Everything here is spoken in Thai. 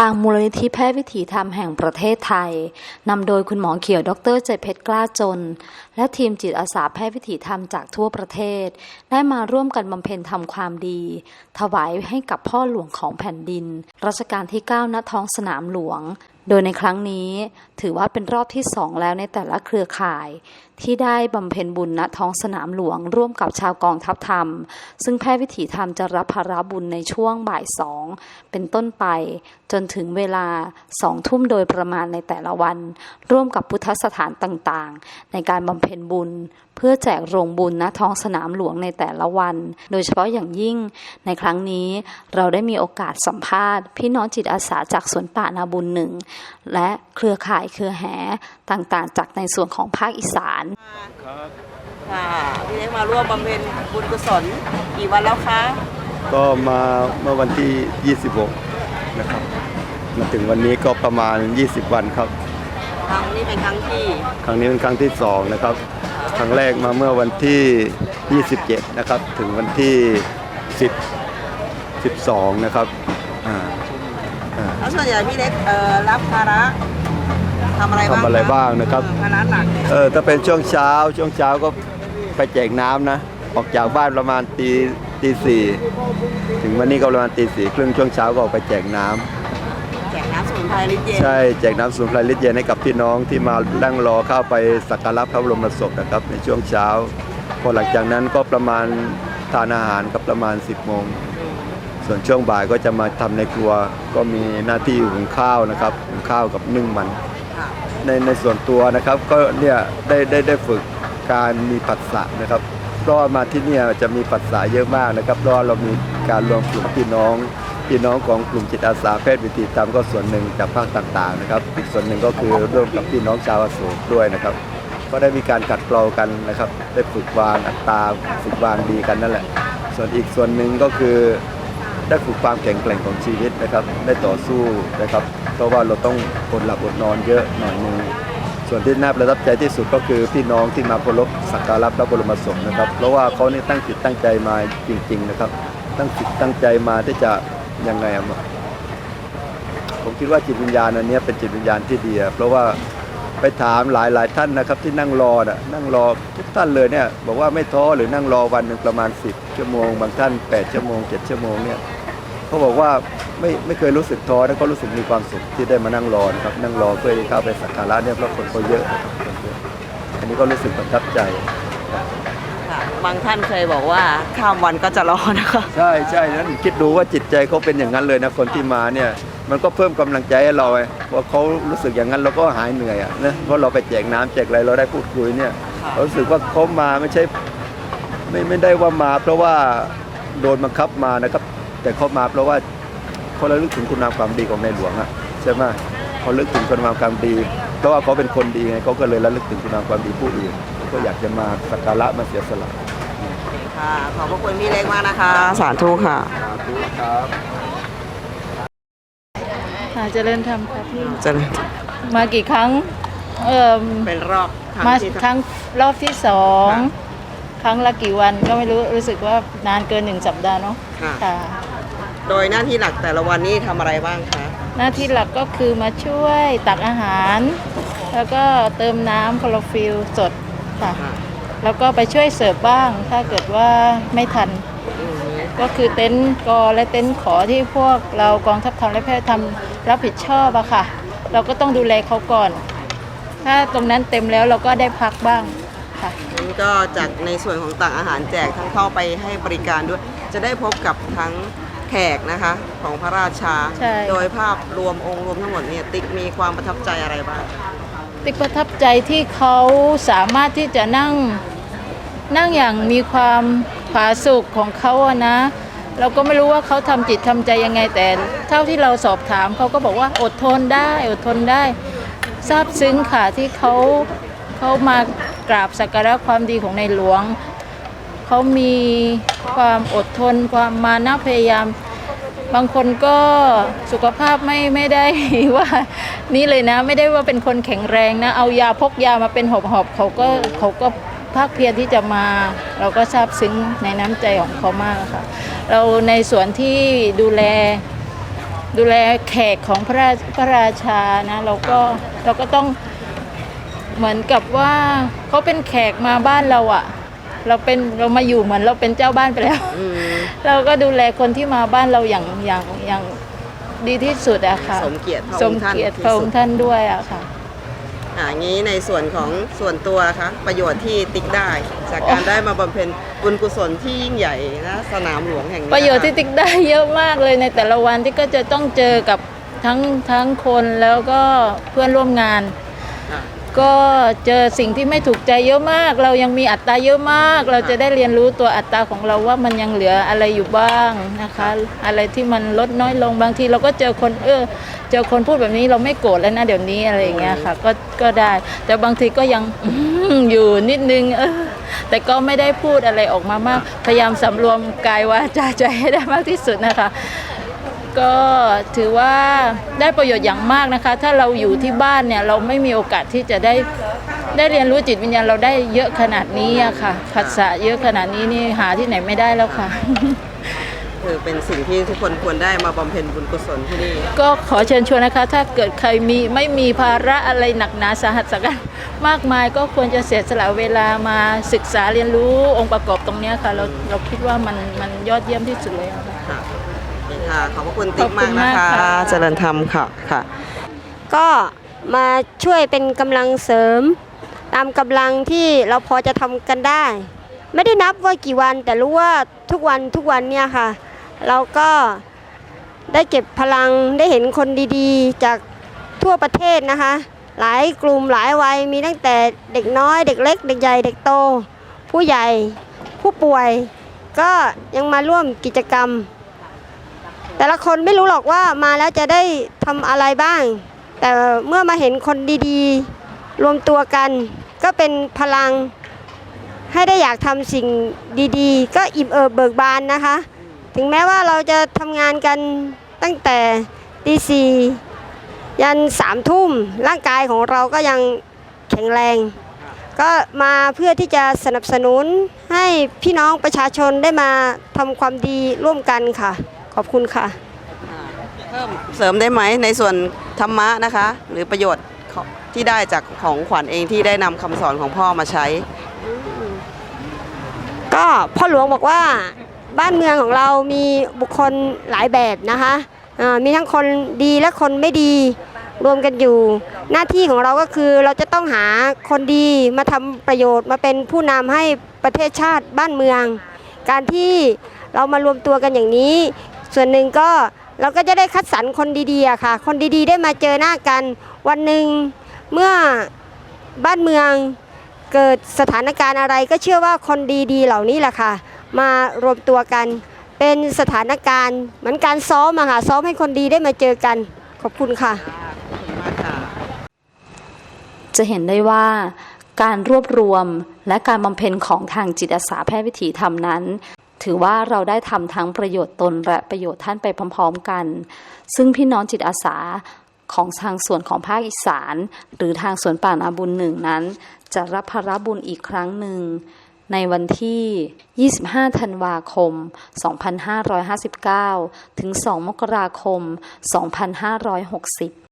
ทางมูลนิธิแพทย์วิถีธรรมแห่งประเทศไทย นำโดยคุณหมอเขียว ดรเจเพชรกล้าจน และทีมจิตอาสาแพทย์วิถีธรรมจากทั่วประเทศ ได้มาร่วมกันบำเพ็ญทำความดี ถวายให้กับพ่อหลวงของแผ่นดิน รัชกาลที่ 9 ณ ท้องสนามหลวง โดยในครั้งนี้ถือว่าเป็นรอบที่สองแล้วในแต่ละเครือข่าย ที่ได้บำเพ็ญบุญณท้องสนามหลวงร่วมกับชาวกองทัพธรรม ซึ่งแพทย์วิถีธรรมจะรับภาระบุญในช่วงบ่ายสองเป็นต้นไป จนถึงเวลาสองทุ่มโดยประมาณในแต่ละวัน ร่วมกับพุทธสถานต่างๆ ในการบำเพ็ญบุญ เพื่อแจกโรงบุญณท้องสนามหลวงในแต่ละวัน โดยเฉพาะอย่างยิ่งในครั้งนี้เราได้มีโอกาสสัมภาษณ์ พี่น้องจิตอาสาจากสวนป่านาบุญหนึ่งและเครือข่ายเครือแหต่างๆ จากในส่วนของภาคอีสานค่ะพี่เล็กมาร่วมบำเพ็ญบุญกุศลกี่วันแล้วคะก็มาเมื่อวันที่ 26 นะครับ มาถึงวันนี้ก็ประมาณ 20 วันครับ ครั้งนี้เป็นครั้งที่ ครั้งนี้เป็นครั้งที่ 2 นะครับ ครั้งแรกมาเมื่อวันที่ 27 นะครับ ถึงวันที่ 10 12 นะครับอ่าอ่า แล้วส่วนใหญ่พี่เล็กเอ่อรับภาระทำอะไรบ้างทำอะไรบ้างนะครับ เออภาระหนักเออถ้าเป็นช่วงเช้า ช่วงเช้าก็ไปแจกน้ำนะ ออกจากบ้านประมาณตีตีสี่ถึงวันนี้ก็ประมาณตีสี่ครึ่งช่วงเช้าก็ออกไปแจกน้ำแจกน้ำสมุนไพรลิตรเย็นใช่แจกน้ำสมุนไพรลิตรเย็นให้กับพี่น้องที่มานั่งรอเข้าไปสักการะพระบรมศพนะครับ ในช่วงเช้า พอหลังจากนั้นก็ประมาณทานอาหารก็ประมาณ 10โมง ส่วนช่วงบ่ายก็จะมาทำในครัวก็มีหน้าที่หุงข้าวนะครับหุงข้าวกับนึ่งมันค่ะในในส่วนตัวนะครับก็เนี่ยได้ได้ได้ฝึกการมีปัสสะนะครับเพราะว่ามาที่เนี่ยจะมีปัสสะเยอะมากนะครับเพราะว่าเรามีการรวมกลุ่มพี่น้องพี่น้องของกลุ่มจิตอาสาแพทย์วิถีธรรมก็ส่วนหนึ่งจากภาคต่างๆนะครับ อีกส่วนหนึ่งก็คือร่วมกับพี่น้องชาวอโศกด้วยนะครับ ก็ได้มีการกัดเกลากันนะครับ ได้ฝึกวางอัตราฝึกวางดีกันนั่นแหละ ส่วนอีกส่วนหนึ่งก็คือ ได้ฝึกความแข็งแกร่งของชีวิตนะครับ ได้ต่อสู้นะครับ เพราะว่าเราต้องอดหลับอดนอนเยอะหน่อยนึงส่วนที่น่าประทับใจที่สุดก็คือพี่น้องที่มาเคารพสักการะพระบรมศพนะครับ เพราะว่าเขานี่ตั้งจิตตั้งใจมาจริง ๆ นะครับ ตั้งจิตตั้งใจมาที่จะยังไงอะผมคิดว่าจิตวิญญาณอันนี้เป็นจิตวิญญาณที่ดีเพราะว่าไปถามหลายหลายๆท่านนะครับ ที่นั่งรอน่ะนั่งรอทุกท่านเลยเนี่ยบอกว่าไม่ท้อหรือนั่งรอวันหนึ่งประมาณ 10 ชั่วโมง บางท่าน 8 ชั่วโมง 7 ชั่วโมงเนี่ย เขาบอกว่าไม่ไม่เคยรู้สึกท้อแล้วก็รู้สึกมีความสุขที่ได้มานั่งรอนะครับนั่งรอเพื่อที่เข้าไปสักการะเนี่ยเพราะคนเขาเยอะนะครับคนเยอะอันนี้ก็รู้สึกประทับใจ ค่ะบางท่านเคยบอกว่าข้ามวันก็จะรอนะคะ ใช่ใช่นั้นคิดดูว่าจิตใจเขาเป็นอย่างนั้นเลยนะคนที่มาเนี่ยมันก็เพิ่มกำลังใจให้เราไงพอเขารู้สึกอย่างนั้นเราก็หายเหนื่อยอะนะเพราะเราไปแจกน้ำแจกอะไรเราได้พูดคุยเนี่ยค่ะ เรารู้สึกว่าเขามาไม่ใช่ไม่ไม่ได้ว่ามา เพราะว่าโดนบังคับมานะครับ แต่เขามาเพราะว่าเขาระลึกถึงคุณงามความดีของในหลวงอะใช่ไหมเขาลึกถึงคุณงามความดีเพราะว่าเขาเป็นคนดีไงเขาก็เลยระลึกถึงคุณงามความดีผู้อื่นก็อยากจะมาสักการะมาเสียสละค่ะขอบพระคุณพี่เล็กมากนะคะ สาธุค่ะครับค่ะเจริญธรรมค่ะพี่จะมากี่ครั้งเอ่อเป็นรอบครั้งมาที่ครั้งรอบที่สองครั้งละกี่วันก็ไม่รู้รู้สึกว่านานเกินหนึ่งสัปดาห์เนาะค่ะค่ะ โดยหน้าที่หลักแต่ละวันนี้ทำอะไรบ้างคะหน้าที่หลักก็คือมาช่วยตักอาหาร แล้วก็เติมน้ำคลอโรฟิลสดค่ะค่ะแล้วก็ไปช่วยเสิร์ฟบ้าง ถ้าเกิดว่าไม่ทัน อืมก็คือเต็นท์กอและเต็นท์ขอที่พวกเรากองทัพธรรมและแพทย์ทำรับผิดชอบอะค่ะ เราก็ต้องดูแลเขาก่อน ถ้าตรงนั้นเต็มแล้วเราก็ได้พักบ้างค่ะ งั้นก็จากในส่วนของตักอาหารแจกทั้งเข้าไปให้บริการด้วย จะได้พบกับทั้งแขกนะคะของพระราชา ใช่ โดยภาพรวมองค์รวมทั้งหมดเนี่ยติ๊กมีความประทับใจอะไรบ้าง ติ๊กประทับใจที่เขาสามารถที่จะนั่งนั่งอย่างมีความผาสุกของเขาอะนะ เราก็ไม่รู้ว่าเขาทำจิตทำใจยังไงแต่ เท่าที่เราสอบถามเขาก็บอกว่าอดทนได้อดทนได้ซาบซึ้งค่ะที่เขาเขามากราบสักการะความดีของในหลวง เขามีความอดทนความมานะพยายาม บางคนก็สุขภาพไม่ไม่ได้ว่านี่เลยนะไม่ได้ว่าเป็นคนแข็งแรงนะ เอายาพกยามาเป็นหอบหอบๆเขาก็เขาก็ภาคเพียรที่จะมา เราก็ซาบซึ้งในน้ำใจของเขามากค่ะ เราในส่วนที่ดูแลดูแลแขกของพระราพระราชานะเราก็เราก็ต้องเหมือนกับว่าเขาเป็นแขกมาบ้านเราอะ่ะ เราเป็นเรามาอยู่เหมือนเราเป็นเจ้าบ้านไปแล้ว อืมเราก็ดูแลคนที่มาบ้านเราอย่างอย่างอย่างดีที่สุดอะค่ะ สมเกียรติพระสอมงค์ท่านเกียรติที่พระอสุงดค์ท่านด้วยอะค่ะ อ่างี้ในส่วนของส่วนตัวคะประโยชน์ที่ติ๊กได้ จากการได้มาบำเพ็ญบุญกุศลที่ยิ่งใหญ่นะสนามหลวงแห่งนี้ประโยชน์ที่ติ๊กได้เยอะมากเลยในแต่ละวันที่ก็จะต้องเจอกับทั้งทั้งคนแล้วก็เพื่อนร่วมงานค่ะ ก็เจอสิ่งที่ไม่ถูกใจเยอะมาก เรายังมีอัตราเยอะมาก เราจะได้เรียนรู้ตัวอัตราของเราว่ามันยังเหลืออะไรอยู่บ้างนะคะ อะไรที่มันลดน้อยลงบางทีเราก็เจอคนเออเจอคนพูดแบบนี้เราไม่โกรธแล้วนะเดี๋ยวนี้อะไรอย่างเงี้ยค่ะก็ก็ได้ แต่บางทีก็ยังอยู่นิดนึงเออแต่ก็ไม่ได้พูดอะไรออกมามาก พยายามสำรวมกายวาจาใจให้ได้มากที่สุดนะคะ ก็ถือว่าได้ประโยชน์อย่างมากนะคะ ถ้าเราอยู่ที่บ้านเนี่ยเราไม่มีโอกาสที่จะได้ได้เรียนรู้จิตวิญญาณเราได้เยอะขนาดนี้อะค่ะภาษาเยอะขนาดนี้นี่หาที่ไหนไม่ได้แล้วค่ะ คือเป็นสิ่งที่ทุกคนควรได้มาบำเพ็ญบุญกุศลที่นี่ ก็ขอเชิญชวนนะคะ ถ้าเกิดใครมีไม่มีภาระอะไรหนักหนาสาหัสสากันมากมายก็ควรจะเสียสละเวลามาศึกษาเรียนรู้องค์ประกอบตรงเนี้ยค่ะ เราเราคิดว่ามันมันยอดเยี่ยมที่สุดเลยอะค่ะ ค่ะค่ะขอบพระคุณติ๊กขอบคุมากณนะมากคะค่ะเจริญธรรมค่ะค่ะ ก็มาช่วยเป็นกำลังเสริม ตามกำลังที่เราพอจะทำกันได้ ไม่ได้นับว่ากี่วันแต่รู้ว่าทุกวันทุกวันเนี่ยค่ะ เราก็ได้เก็บพลังได้เห็นคนดีๆ จากทั่วประเทศนะคะ หลายกลุ่มหลายวัยมีตั้งแต่เด็กน้อยเด็กเล็ก เด็กใหญ่เด็กโต ผู้ใหญ่ผู้ป่วยก็ยังมาร่วมกิจกรรม แต่ละคนไม่รู้หรอกว่ามาแล้วจะได้ทำอะไรบ้าง แต่เมื่อมาเห็นคนดีๆ รวมตัวกัน ก็เป็นพลังให้ได้อยากทำสิ่งดีๆ ก็อิ่มเอิบเบิกบานนะคะ ถึงแม้ว่าเราจะทำงานกันตั้งแต่ตีสี่ยันสามทุ่มร่างกายของเราก็ยังแข็งแรง ก็มาเพื่อที่จะสนับสนุนให้พี่น้องประชาชนได้มาทำความดีร่วมกันค่ะ ขอบคุณค่ะ เพิ่มเสริมได้ไหมในส่วนธรรมะนะคะ หรือประโยชน์ของที่ได้จากของขวัญเองที่ได้นำคำสอนของพ่อมาใช้ ก็พ่อหลวงบอกว่าบ้านเมืองของเรามีบุคคลหลายแบบนะคะอ่ามีทั้งคนดีและคนไม่ดีรวมกันอยู่ หน้าที่ของเราก็คือเราจะต้องหาคนดีมาทำประโยชน์มาเป็นผู้นำให้ประเทศชาติบ้านเมือง การที่เรามารวมตัวกันอย่างนี้ ส่วนหนึ่งก็เราก็จะได้คัดสรรคนดีๆค่ะ คนดีๆได้มาเจอหน้ากัน วันหนึ่งเมื่อบ้านเมืองเกิดสถานการณ์อะไรก็เชื่อว่าคนดีๆเหล่านี้แหละค่ะ มารวมตัวกัน เป็นสถานการณ์เหมือนการซ้อมอะค่ะซ้อมให้คนดีได้มาเจอกัน ขอบคุณค่ะ จะเห็นได้ว่าการรวบรวมและการบำเพ็ญของทางจิตอาสาแพทย์วิถีธรรมนั้น ถือว่าเราได้ทำทั้งประโยชน์ตนและประโยชน์ท่านไปพร้อมๆกัน ซึ่งพี่น้องจิตอาสาของทางส่วนของภาคอีสาน หรือทางสวนป่านาบุญหนึ่งนั้น จะรับภาระบุญอีกครั้งหนึ่ง ในวันที่ 25 ธันวาคม 2559 ถึง 2 มกราคม 2560